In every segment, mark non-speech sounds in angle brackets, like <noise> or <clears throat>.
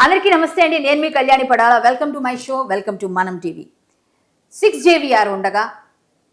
అందరికీ నమస్తే అండి. నేను మీ Kalyani Padala. Welcome to my show. Welcome to Manam TV. Six JVR ఉండగా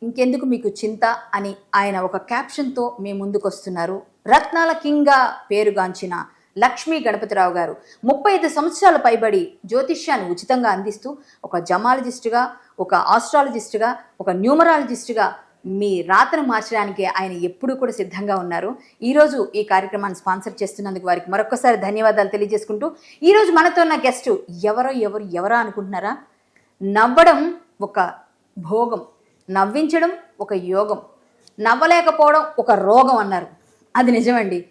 ఇంకెందుకు మీకు చింత అని ఆయన ఒక క్యాప్షన్తో మీ ముందుకు వస్తున్నారు రత్నాల కింగ్గా పేరుగాంచిన లక్ష్మీ గణపతిరావు గారు ముప్పై ఐదు సంవత్సరాల పైబడి జ్యోతిష్యాన్ని ఉచితంగా అందిస్తూ ఒక జమాలజిస్టుగా ఒక ఆస్ట్రాలజిస్టుగా ఒక న్యూమరాలజిస్టుగా మీ రాతను మార్చడానికి ఆయన ఎప్పుడూ కూడా సిద్ధంగా ఉన్నారు. ఈరోజు ఈ కార్యక్రమాన్ని స్పాన్సర్ చేస్తున్నందుకు వారికి మరొకసారి ధన్యవాదాలు తెలియజేసుకుంటూ ఈరోజు మనతో ఉన్న గెస్ట్ ఎవరో ఎవరు ఎవరా అనుకుంటున్నారా? నవ్వడం ఒక భోగం నవ్వించడం ఒక యోగం నవ్వలేకపోవడం ఒక రోగం అన్నారు. అది నిజమండి.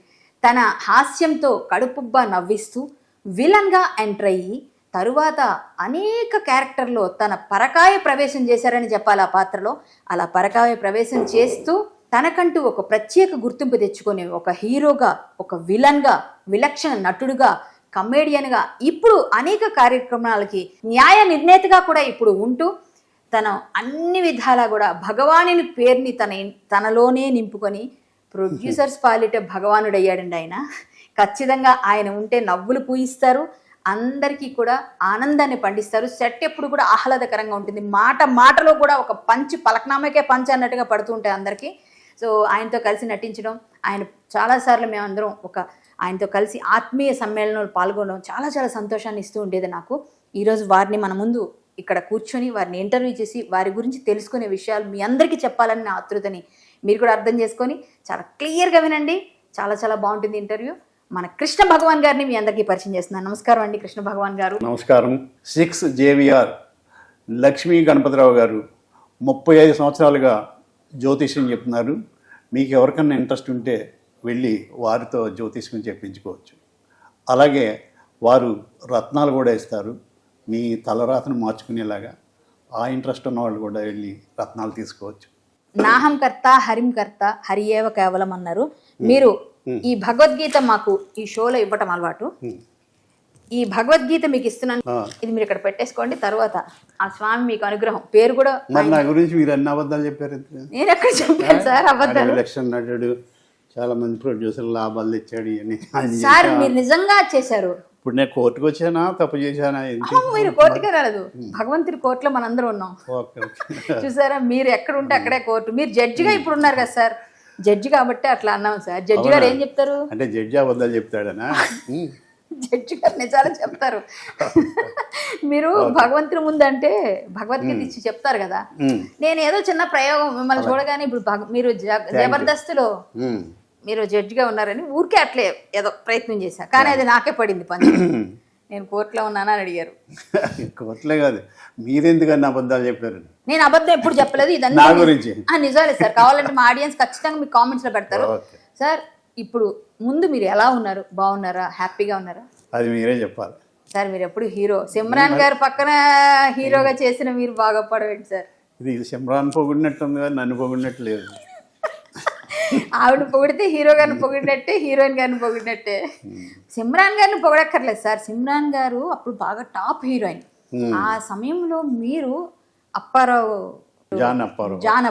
తన హాస్యంతో కడుపుబ్బా నవ్విస్తూ విలన్గా ఎంటర్ అయ్యి తరువాత అనేక క్యారెక్టర్లో తన పరకాయ ప్రవేశం చేశారని చెప్పాలి ఆ పాత్రలో. అలా పరకాయ ప్రవేశం చేస్తూ తనకంటూ ఒక ప్రత్యేక గుర్తింపు తెచ్చుకొని ఒక హీరోగా ఒక విలన్గా విలక్షణ నటుడుగా కమేడియన్గా ఇప్పుడు అనేక కార్యక్రమాలకి న్యాయ నిర్ణేతగా కూడా ఇప్పుడు ఉంటూ తన అన్ని విధాలా కూడా భగవానుని పేరుని తన తనలోనే నింపుకొని ప్రొడ్యూసర్స్ <laughs> పాలిట భగవానుడు అయ్యాడండి ఆయన. ఖచ్చితంగా ఆయన ఉంటే నవ్వులు పూయిస్తారు. అందరికీ కూడా ఆనందాన్ని పండిస్తారు. సెట్ ఎప్పుడు కూడా ఆహ్లాదకరంగా ఉంటుంది. మాట మాటలో కూడా ఒక పంచి పలకనామకే పంచ్ అన్నట్టుగా పడుతుంటాయి అందరికీ. సో ఆయనతో కలిసి నటించడం ఆయన చాలాసార్లు మేమందరం ఒక ఆయనతో కలిసి ఆత్మీయ సమ్మేళనంలో పాల్గొనడం చాలా చాలా సంతోషాన్ని ఇస్తూ ఉండేది నాకు. ఈరోజు వారిని మన ముందు ఇక్కడ కూర్చొని వారిని ఇంటర్వ్యూ చేసి వారి గురించి తెలుసుకునే విషయాలు మీ అందరికీ చెప్పాలని నా ఆతృతని మీరు కూడా అర్థం చేసుకొని చాలా క్లియర్గా వినండి. చాలా చాలా బాగుంటుంది ఇంటర్వ్యూ. మన కృష్ణ భగవాన్ గారిని మీ అందరికీ పరిచయం చేస్తున్నాను. నమస్కారం అండి కృష్ణ భగవాన్ గారు. నమస్కారం. సిక్స్ జేవిఆర్ లక్ష్మీ గణపతిరావు గారు ముప్పై ఐదు సంవత్సరాలుగా జ్యోతిష్యం చెప్తున్నారు. మీకు ఎవరికన్నా ఇంట్రెస్ట్ ఉంటే వెళ్ళి వారితో జ్యోతిష్యం చెప్పించుకోవచ్చు. అలాగే వారు రత్నాలు కూడా ఇస్తారు. మీ తలరాతను మార్చుకునేలాగా ఆ ఇంట్రెస్ట్ ఉన్న వాళ్ళు కూడా వెళ్ళి రత్నాలు తీసుకోవచ్చు. నాహం కర్త హరిం కర్త హరి ఏవ కేవలం అన్నారు. మీరు ఈ భగవద్గీత మాకు ఈ షోలో ఇవ్వటం అలవాటు. ఈ భగవద్గీత మీకు ఇస్తున్నాను. ఆ. ఇది మీరు ఇక్కడ పెట్టేసుకోండి తర్వాత ఆ స్వామి మీకు అనుగ్రహం. పేరు కూడా మరి నా గురించి మీరు అన్ని అబద్ధాలు చెప్పారు? నేను ఎక్కడ చెప్పాను సార్ అబద్ధాలు? ఎలక్షన్ నటుడు చాలా మంది ప్రొడ్యూసర్లు లాభాలు తెచ్చాడు ఇవన్నీ. అని సార్ <laughs> మీరు నిజంగా చేశారు. ఇప్పుడు నేను కోర్టుకు వచ్చానా? తప్పు చేశానా? మీరు కోర్టుకే రాలేదు. భగవంతుడి కోర్టులో మనందరం ఉన్నాం. <laughs> చూసారా మీరు ఎక్కడ ఉంటే అక్కడే కోర్టు. మీరు జడ్జిగా ఇప్పుడు ఉన్నారు కదా సార్. జడ్జి కాబట్టి అట్లా అన్నాం సార్. జడ్జి గారు ఏం చెప్తారు? అంటే జడ్జి అబద్ధాలు చెప్తాడనా. <laughs> జడ్జి గారు నిజాలు చెప్తారు. <laughs> మీరు భగవంతుని ముందు అంటే భగవద్గీత ఇచ్చి చెప్తారు కదా. నేను ఏదో చిన్న ప్రయోగం మిమ్మల్ని చూడగానే ఇప్పుడు మీరు జ- జబర్దస్త్లో. మీరు జడ్జిగా ఉన్నారని ఊరికే అట్లే ఏదో ప్రయత్నం చేశా. కానీ అది నాకే పడింది పని. <clears throat> నేను కోర్టులో ఉన్నానా అని అడిగారు. <laughs> కోర్టులే కాదు. మీరెందుకన్నా అబద్ధాలు చెప్పారు? నేను అబద్ధం ఎప్పుడు చెప్పలేదు ఇదన్నీ నా గురించి. ఆ, నిజాలే సార్. కావాలంటే మా ఆడియన్స్ ఖచ్చితంగా మీ కామెంట్స్లో పెడతారు. సార్ ఇప్పుడు ముందు మీరు ఎలా ఉన్నారు? బాగున్నారా? హ్యాపీగా ఉన్నారా? అది మీరే చెప్పాలి. సార్ మీరు ఎప్పుడు హీరో? సిమ్రాన్ గారు పక్కన హీరోగా చేసిన మీరు బాగా పడవేంటి సార్. ఇది సిమ్రాన్ పొగిడినట్టుంది కానీ నన్ను పొగిడినట్టు లేదు. ఆవిడ పొగిడితే హీరో గారిని పొగిడినట్టే హీరోయిన్ గారిని పొగిడినట్టే. సిమ్రాన్ గారిని పొగడక్కర్లేదు సార్. సిమ్రాన్ గారు అప్పుడు బాగా టాప్ హీరోయిన్. ఆ సమయంలో మీరు అప్పారావు జాన్ అప్పారు జాన్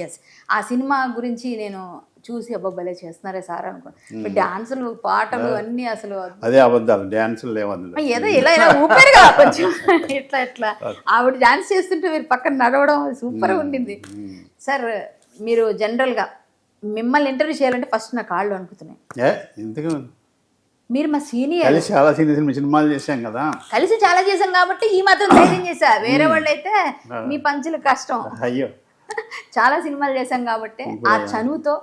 ఎస్ ఆ సినిమా గురించి నేను చూసి అబ్బాబ్బలే చేస్తున్నారే సార్ అనుకో డాన్సులు పాటలు అన్నీ అసలు అదే అబద్ధాలు. లేవు అందులో. ఏదో ఇలా ఇలా ఊపారుగా కొంచెం ఇట్లా ఇట్లా. ఆవిడ డాన్స్ చేస్తుంటే మీరు పక్కన నడవడం సూపర్ ఉండింది. సార్ మీరు జనరల్గా మిమ్మల్ని ఇంటర్వ్యూ చేయాలంటే ఫస్ట్ నా కాళ్ళు అనుకుతున్నాయి ఎందుకు? మీరు మా సీనియర్. కలిసి చాలా సినిమా సినిమాలు చేశాం కదా. కలిసి చాలా చేశాం కాబట్టి ఈ మాత్రం ధైర్యం చేశా. వేరే వాళ్ళు అయితే మీ పంచులు కష్టం. అయ్యో. చాలా సినిమాలు చేశాం కాబట్టి ఆ చనువుతో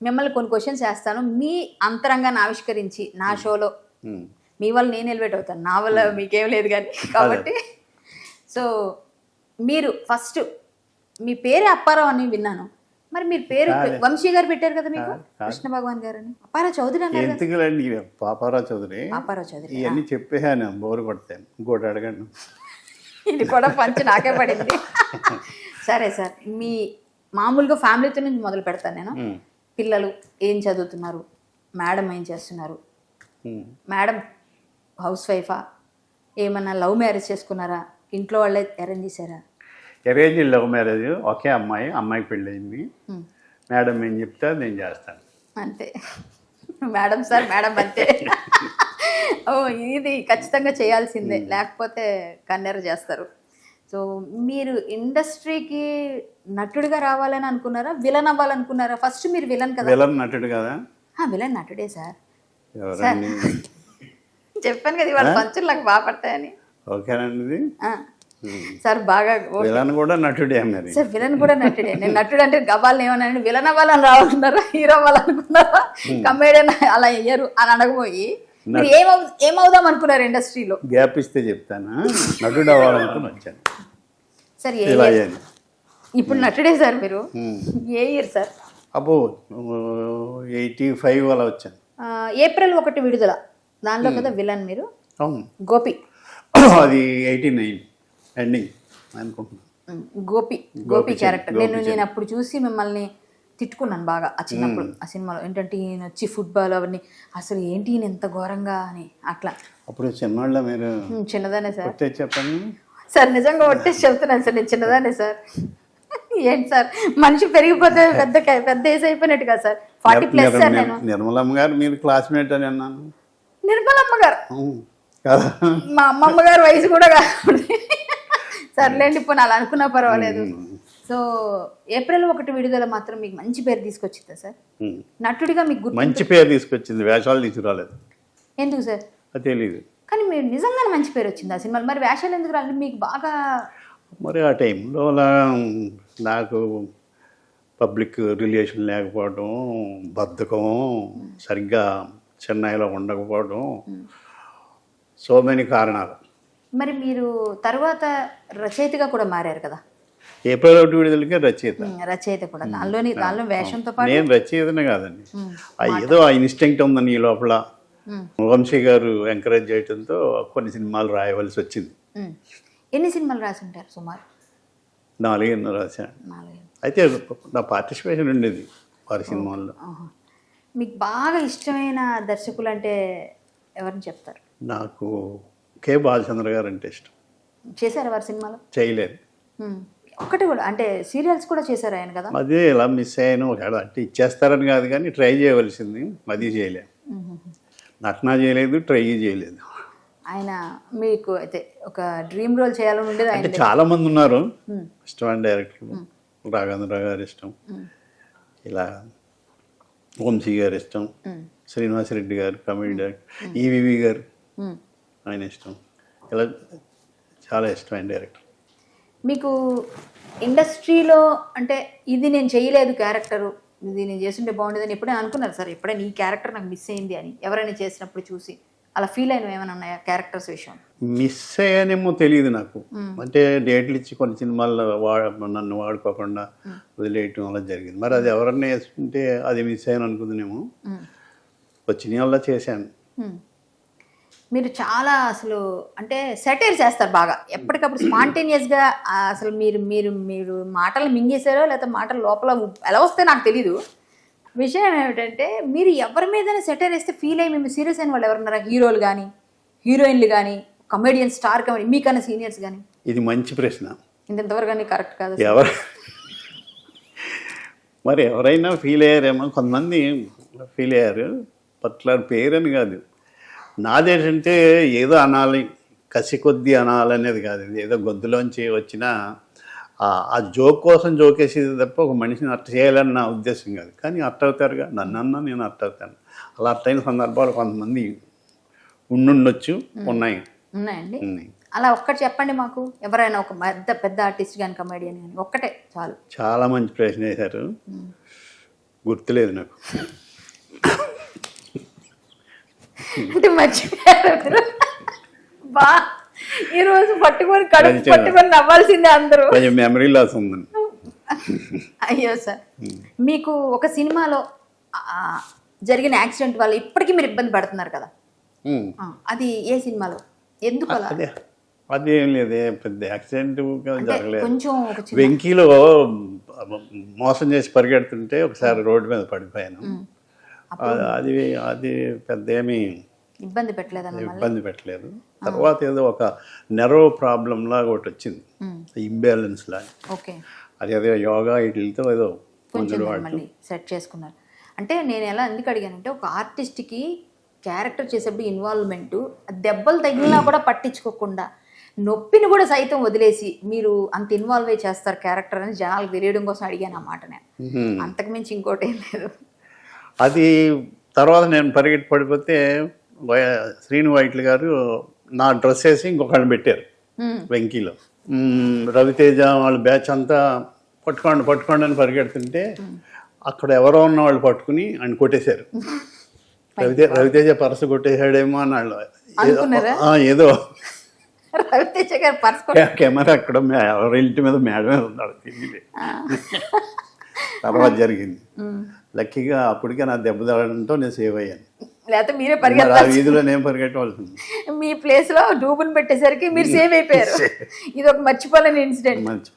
మిమ్మల్ని కొన్ని క్వశ్చన్స్ వేస్తాను మీ అంతరంగాన్ని ఆవిష్కరించి నా షోలో ఉమ్. మీ వల్ల నేను ఎలివేట్ అవుతాను. నా వల్ల మీకేం లేదు కానీ <laughs> కాబట్టి. సో మీరు ఫస్ట్ మీ పేరే అప్పారావు అని విన్నాను. మరి మీరు పేరు వంశీ గారు పెట్టారు కదా మీకు? కృష్ణ భగవాన్ గారు అని అప్పారావు చౌదరి అన్నారు ఎందుకులండి పాపారావు చౌదరి. అప్పారావు చౌదరి ఇవన్నీ చెప్పేసాను బోరు కొడతాను. ఇంకోటి అడగండి. ఇది కూడా పంచి నాకే పడింది. సరే సార్ మీ మామూలుగా ఫ్యామిలీతో నుంచి మొదలు పెడతాను నేను. పిల్లలు ఏం చదువుతున్నారు? మేడం ఏం చేస్తున్నారు. మేడం హౌస్ వైఫా? ఏమన్నా లవ్ మ్యారేజ్ చేసుకున్నారా? ఇంట్లో వాళ్ళే అరేంజ్ చేశారా? అరేంజ్ లవ్ మ్యారేజ్ ఒకే అమ్మాయి అమ్మాయికి పెళ్ళయింది. మేడం ఏం చెప్తే నేను చేస్తాను. అంతే. మేడం సార్ మేడం అంతే. ఓ ఇది ఖచ్చితంగా చేయాల్సిందే. లేకపోతే కన్నెర చేస్తారు. సో మీరు ఇండస్ట్రీకి నటుడిగా రావాలని అనుకున్నారా? విలన్ అవ్వాలనుకున్నారా? ఫస్ట్ మీరు విలన్ కదా? విలన్ నటుడు కదా? విలన్ నటుడే సార్. చెప్పాను కదా ఇవాళ పంచులు నాకు బాగా పడతాయని. ఓకేనండి. సార్ బాగా ఓ- విలన్ కూడా నటుడే మరి సార్ విలన్ కూడా నటుడే. నేను నటుడు అంటే గబాల్ని ఏమన్నా విలన్ అవ్వాలని రావాలన్నారా? హీరో అవ్వాలనుకున్నారా? కమేడియన్ అలా అయ్యారు అని మీరు ఏమవు ఏమవుదాం అనుకున్నారు ఇండస్ట్రీలో గ్యాప్ ఇస్తే చెప్తానా? నటుడు అవ్వాలనుకుని వచ్చాను. సార్ ఏ ఇప్పుడు నటుడే సార్ మీరు? ఉమ్. ఏ ఇయర్ సార్ అబ్బో ఎయిటీ ఫైవ్ అలా వచ్చాను. ఏప్రిల్ ఒకటి విడుదల. దానిలో కదా విలన్ మీరు? అవును. గోపి. అది ఎయిటీ నైన్. ఎండింగ్ అనుకుంటున్నాను గోపి గోపి క్యారెక్టర్ నేను నేను అప్పుడు చూసి మిమ్మల్ని తిట్టుకున్నాను బాగా ఆ చిన్నప్పుడు. ఆ సినిమాలో ఏంటంటే ఈయన వచ్చి ఫుట్బాల్ అవన్నీ అసలు ఏంటి ఈయన ఎంత ఘోరంగా? అని అట్లా. అప్పుడు చిన్నవాళ్ళ మీరు చిన్నదానే సార్. చెప్పండి. సార్ నిజంగా ఒట్టేసి <laughs> చెప్తున్నాను సార్ నేను చిన్నదానే సార్. ఏంటి సార్ మనిషి పెరిగిపోతే పెద్ద పెద్ద ఏజ్ అయిపోయినట్టు కదా సార్. ఫార్టీ ప్లస్ సార్ నేను. నిర్- నిర్మలమ్మ గారు మీరు క్లాస్మేట్ అని అన్నాను. నిర్మలమ్మ గారు. మా అమ్మమ్మ గారి వయసు కూడా కాదు. సర్లేండి ఇప్పుడు అలా అనుకున్నా పర్వాలేదు. సో ఏప్రిల్ ఒకటి విడుదల మాత్రం మీకు మంచి పేరు తీసుకొచ్చిందా సార్. నటుడిగా మీకు మంచి పేరు తీసుకొచ్చింది వేషాలు తీసుకురాలేదు. ఎందుకు సార్? తెలియదు కానీ మీరు నిజంగానే మంచి పేరు వచ్చింది ఆ సినిమాలో. మరి వేషాలు ఎందుకు రాలేదు? మీకు బాగా మరి ఆ టైంలో నాకు పబ్లిక్ రిలేషన్ లేకపోవడం బద్ధకం సరిగ్గా చెన్నైలో ఉండకపోవడం సో మెనీ కారణాలు. మరి మీరు తర్వాత రచయితగా కూడా మారారు కదా? ఏప్రిల్ ఒకటి విడుదలకే రచయిత. రచయిత కూడా. దానిలోని దానిలో వేషంతో పాటు నేను రచయితనే కాదండి. ఏదో ఆ ఇన్స్టింక్ట్ ఉందని ఈ లోపల వంశీ గారు ఎంకరేజ్ చేయడంతో కొన్ని సినిమాలు రాయవలసి వచ్చింది. ఎన్ని సినిమాలు రాసి ఉంటారు సుమారు? నాలుగేళ్ళు రాశాను. అయితే నా పార్టిసిపేషన్ ఉండేది వారి సినిమాల్లో. మీకు బాగా ఇష్టమైన దర్శకులు అంటే ఎవరిని చెప్తారు? నాకు కె బాలచంద్ర గారు అంటే ఇష్టం. చేశారా వారి సినిమాలో? చేయలేదు. ఒక్కటి కూడా అంటే సీరియల్స్ కూడా చేశారు ఆయన కదా? అదే ఇలా మిస్ అయ్యాను ఒకవేళ అంటే ఇచ్చేస్తారని కాదు కానీ ట్రై చేయవలసింది అది చేయలేదు. నటన చేయలేదు ట్రై చేయలేదు. ఆయన మీకు అయితే ఒక డ్రీమ్ రోల్ చేయాలని ఉండేది అంటే చాలా మంది ఉన్నారు. ఇష్టమైన డైరెక్టర్లు రాఘవేంద్ర గారు ఇష్టం. ఇలా వంశీ గారు ఇష్టం. శ్రీనివాసరెడ్డి గారు కామెడీ డైరెక్టర్. ఈవివి గారు. ఆయన ఇష్టం. ఇలా చాలా ఇష్టమైన డైరెక్టర్. మీకు ఇండస్ట్రీలో అంటే ఇది నేను చేయలేదు క్యారెక్టరు ఇది నేను చేస్తుంటే బాగుండేదని ఎప్పుడైనా అనుకున్నారు సార్? ఎప్పుడైనా ఈ క్యారెక్టర్ నాకు మిస్ అయింది అని ఎవరైనా చేసినప్పుడు చూసి అలా ఫీల్ అయినవి ఏమైనా ఉన్నాయా క్యారెక్టర్స్ విషయం మిస్ అయ్యానేమో తెలియదు నాకు. అంటే డేట్లు ఇచ్చి కొన్ని సినిమాల్లో వా నన్ను వాడుకోకుండా వదిలేయటం అలా జరిగింది. మరి అది ఎవరన్నా వేసుకుంటే అది మిస్ అయ్యాను అనుకుందనేమో. వచ్చిన వల్ల చేశాను. మీరు చాలా అసలు అంటే సెటైర్ చేస్తారు బాగా. ఎప్పటికప్పుడు స్పాంటేనియస్గా అసలు మీరు మీరు మీరు మాటలు మింగేశారో లేకపోతే మాటలు లోపల ఎలా వస్తే నాకు తెలీదు. విషయం ఏమిటంటే మీరు ఎవరి మీదైనా సెటైర్ వేస్తే ఫీల్ అయ్యి మేము సీరియస్ అయిన వాళ్ళు ఎవరున్నారా? హీరోలు కానీ హీరోయిన్లు కానీ కమెడియన్ స్టార్ కమెడీ మీకన్నా సీనియర్స్ కానీ ఇది మంచి ప్రశ్న. ఇంతవరకు కరెక్ట్ కాదు ఎవరు? మరి ఎవరైనా ఫీల్ అయ్యారేమో కొంతమంది ఫీల్ అయ్యారు పర్టికులర్ పేరని కాదు. నాదేంటంటే ఏదో అనాలి కసి కొద్దీ అనాలనేది కాదు. ఇది ఏదో గొంతులోంచి వచ్చిన ఆ- జోక్ కోసం జోకేసేది తప్ప ఒక మనిషిని అట్ట చేయాలని నా ఉద్దేశం కాదు. కానీ అట్ట అవుతారుగా. నన్ను అన్నా నేను అట్ట అవుతాను. అలా అట్టయిన సందర్భాలు కొంతమంది ఉండుండొచ్చు ఉన్నాయి. ఉన్నాయండి. ఉన్నాయి. అలా ఒక్కటి చెప్పండి మాకు. ఎవరైనా ఒక పెద్ద పెద్ద ఆర్టిస్ట్ కానీ కమెడియన్ కానీ ఒక్కటే చాలు. చాలా మంచి ప్రశ్న వేశారు. గుర్తులేదు నాకు. <laughs> అంటే మర్చిపోయారు మీరు. బా ఈ రోజు పట్టుకొని కడుపు. పట్టుకొని నవ్వాల్సిందే అందరూ. కొంచెం మెమరీ లాస్ ఉందండి. అయ్యో సార్ మీకు ఒక సినిమాలో జరిగిన యాక్సిడెంట్ వల్ల ఇప్పటికీ మీరు ఇబ్బంది పడుతున్నారు కదా? అది ఏ సినిమాలో? ఎందుకు అలా? అదే అదేం లేదే పెద్ద యాక్సిడెంట్ జరగలేదు. వెంకీలో మోసం చేసి పరిగెడుతుంటే ఒకసారి రోడ్డు మీద పడిపోయాను. అది అది పెద్ద ఏమీ ఇబ్బంది పెట్టలేదన్న మళ్ళీ ఇబ్బంది పెట్టలేదు. తర్వాత ఏదో ఒక నెరో ప్రాబ్లం లాగా ఒకటి వచ్చింది. ఇంబ్యాలెన్స్ లాగా. ఓకే. అది అదే యోగా వీటితో ఏదో మళ్ళీ సెట్ చేసుకున్నారు. అంటే నేను ఎలా ఎందుకు అడిగానంటే ఒక ఆర్టిస్ట్కి క్యారెక్టర్ చేసేప్పుడు ఇన్వాల్వ్మెంట్ దెబ్బలు తగిలినా కూడా పట్టించుకోకుండా నొప్పిని కూడా సైతం వదిలేసి మీరు అంత ఇన్వాల్వ్ అయి చేస్తారు క్యారెక్టర్ అని జనాలకు తెలియడం కోసం అడిగాను అన్నమాట నేను. అంతకుమించి ఇంకోటి ఏం లేదు. అది తర్వాత నేను పరిగెట్టి పడిపోతే వై- శ్రీను వైట్ల గారు నా డ్రెస్ వేసి ఇంకొకళ్ళు పెట్టారు. వెంకీలో. రవితేజ వాళ్ళ బ్యాచ్ అంతా పట్టుకోండి పట్టుకోండి అని పరిగెడుతుంటే అక్కడ ఎవరో ఉన్న వాళ్ళు పట్టుకుని ఆయన కొట్టేశారు. <laughs> రవితేజ రవితేజ పరస కొట్టేశాడేమో అని వాళ్ళు ఏదో- <laughs> కెమెరా అక్కడ ఎవరి ఇంటి మీద మేడ మీద ఉన్నాడు <laughs> తర్వాత జరిగింది. లక్కీగా అప్పటికే నా దెబ్బ తగడంతో నేను సేవ్ అయ్యాను. లేకపోతే మీరే పరిగెత్తాలి వీధిలో నేను పరిగెట్టవలసింది. మీ ప్లేస్లో డూబుని పెట్టేసరికి మీరు సేవ్ అయిపోయారు. <laughs> ఇది ఒక మర్చిపోలేని ఇన్సిడెంట్.